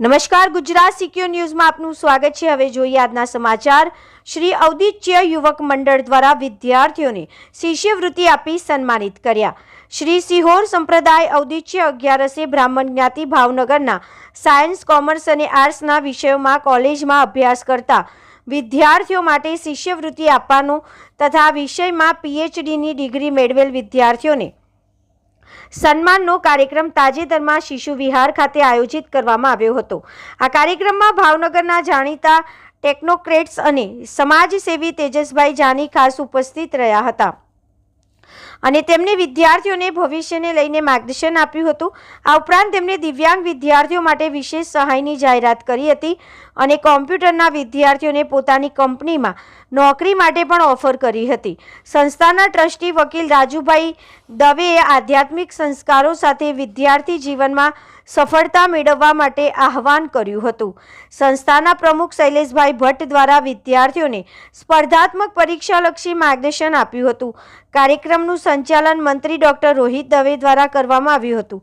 નમસ્કાર, ગુજરાત સિક્યોર ન્યૂઝમાં આપનું સ્વાગત છે. હવે જોઈએ આજના સમાચાર. શ્રી અવદિત્ય યુવક મંડળ દ્વારા વિદ્યાર્થીઓને શિષ્યવૃત્તિ આપી સન્માનિત કર્યા. શ્રી સિહોર સંપ્રદાય અવદિત્ય અગિયારસે બ્રાહ્મણ જ્ઞાતિ ભાવનગરના સાયન્સ, કોમર્સ અને આર્ટ્સના વિષયોમાં કોલેજમાં અભ્યાસ કરતા વિદ્યાર્થીઓ માટે શિષ્યવૃત્તિ આપવાનું તથા વિષયમાં પીએચડીની ડિગ્રી મેળવેલ વિદ્યાર્થીઓને સન્માનનો કાર્યક્રમ તાજેતરમાં શિશુ વિહાર ખાતે આયોજિત કરવામાં આવ્યો હતો. આ કાર્યક્રમમાં ભાવનગરના જાણીતા ટેકનોક્રેટ્સ અને સમાજસેવી તેજસભાઈ જાની ખાસ ઉપસ્થિત રહ્યા હતા. અને તેમણે વિદ્યાર્થીઓને ભવિષ્યને લઈને માર્ગદર્શન આપ્યું હતું. આ ઉપરાંત તેમણે દિવ્યાંગ વિદ્યાર્થીઓ માટે વિશેષ સહાયની જાહેરાત કરી હતી અને કોમ્પ્યુટરના વિદ્યાર્થીઓને પોતાની કંપનીમાં નોકરી માટે પણ ઓફર કરી હતી. સંસ્થાના ટ્રસ્ટી વકીલ રાજુભાઈ દવેએ આધ્યાત્મિક સંસ્કારો સાથે વિદ્યાર્થી જીવનમાં સફળતા મેળવવા માટે આહવાન કર્યું હતું. સંસ્થાના પ્રમુખ શૈલેષભાઈ ભટ્ટ દ્વારા વિદ્યાર્થીઓને સ્પર્ધાત્મક પરીક્ષાલક્ષી માર્ગદર્શન આપ્યું હતું. કાર્યક્રમનું સંચાલન મંત્રી ડોક્ટર રોહિત દવે દ્વારા કરવામાં આવ્યું હતું.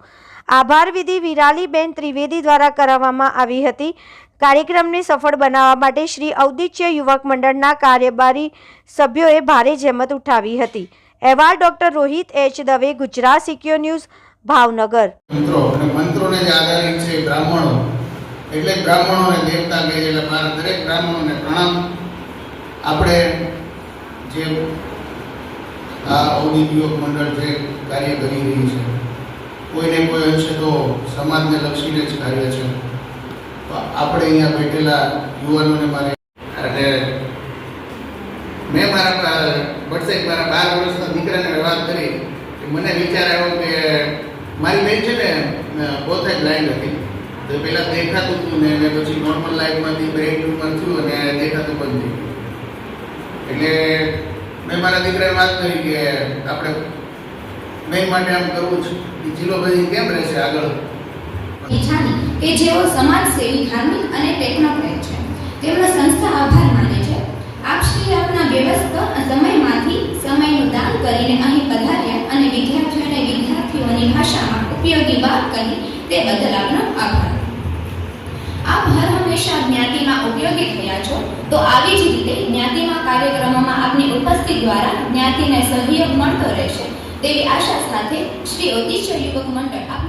આભાર વિધિ વિરાલીબેન ત્રિવેદી દ્વારા કરાવવામાં આવી હતી. કાર્યક્રમને સફળ બનાવવા માટે શ્રી ઔદિત્ય યુવક મંડળના કાર્યબારી સભ્યોએ ભારે જહેમત ઉઠાવી હતી. અહેવાલ doctor Rohit H Dave, Gujarat secure news, Bhavnagar. મંત્રો બ્રાહ્મણો. એટલે દેવતા કહે એટલે દરેક બ્રાહ્મણોને પ્રણામ. આપણે જે આ ઔદ્યોગિક મંડળ જે કાર્ય કરી રહ્યું છે, કોઈને કોઈ અંશે તો સમાજને લક્ષીને જ કાર્ય છે. આપણે અહીંયા બેઠેલા યુવાનોને મારે અને મેં મારા વર્ષે મારા બાર વર્ષના દીકરાને વાત કરી કે મને વિચાર આવ્યો કે મારી બેન છે ને પોતે જ લાઈન હતી. તો પહેલાં દેખાતું હતું ને, અને પછી નોર્મલ લાઈફમાંથી બ્રેક થયું અને દેખાતું બંધ થયું. એટલે મારા દીકરાને વાત કરી કે આપણે નહીં માટે આમ કરવું છે. એ જિલ્લો બધી કેમ રહેશે આગળ? કે જેઓ સમાજસેવી ધાર્મિક અને ટેકનોક્રેટ છે, તેમનો સંસ્થા આભાર માને છે. આપ શ્રી આપના વ્યવસ્થ સમયમાંથી સમયનું દાન કરીને અહીં પધાર્યા અને વિદ્યાર્થીઓને વિદ્યાર્થીઓની ભાષામાં ઉપયોગી વાત કરી તે બદલ આપનો આભાર. હંમેશા જ્ઞાતિમાં ઉપયોગી થયા છો, તો આવી જ રીતે જ્ઞાતિમાં કાર્યક્રમોમાં આપની ઉપસ્થિતિ દ્વારા જ્ઞાતિને સહયોગ મળતો રહેશે. તેવી આશા સાથે શ્રી ઔદિત્ય યુવક મંડળ આપ